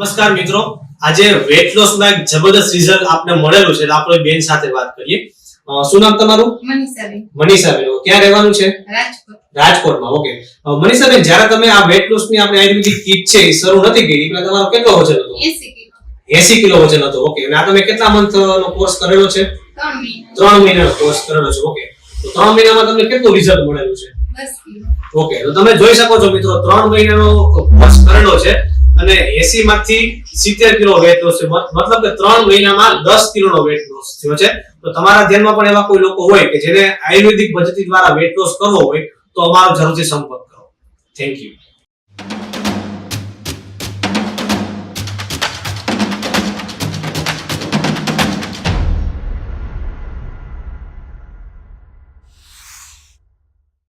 નમસ્કાર મિત્રો. આજે વેટ લોસમાં એક જબરદસ્ત રિઝલ્ટ આપને મળેલું છે. આપણે બેન સાથે વાત કરીએ. શું નામ તમારું? મનીષાબેન મનીષાબેન ક્યાં રહેવાનું છે? રાજકોટ. રાજકોટમાં. ઓકે. મનીષાબેન જ્યારે તમે આ વેટ લોસની આપણે આયુર્વેદિક કીટ છે એ શરૂ નથી કરી. એટલે તમારો કેટલો વજન હતો? એસી કિલો. 80 કિલો વજન હતો. ઓકે. અને આ તમે કેટલા મંથ નો કોર્સ કરેલો છે? ત્રણ મહિના. ત્રણ મહિનાનો કોર્સ કરેલો છે. ઓકે. તો ત્રણ મહિનામાં તમને કેટલું રિઝલ્ટ મળેલું છે? કિલો. ઓકે. તો તમે જોઈ શકો છો મિત્રો ત્રણ મહિનાનો કોર્સ કરેલો છે. અને 80 માંથી 70 કિલો વેટ લોસ છે. મત- મતલબ કે ત્રણ મહિનામાં 10 કિલોનો વેટ લોસ થયો છે. તો તમારા ધ્યાનમાં પણ એવા કોઈ લોકો હોય કે જેને આયુર્વેદિક પદ્ધતિ દ્વારા વેટ લોસ કરવો હોય, તો અમારો જરૂરથી સંપર્ક કરો. Thank you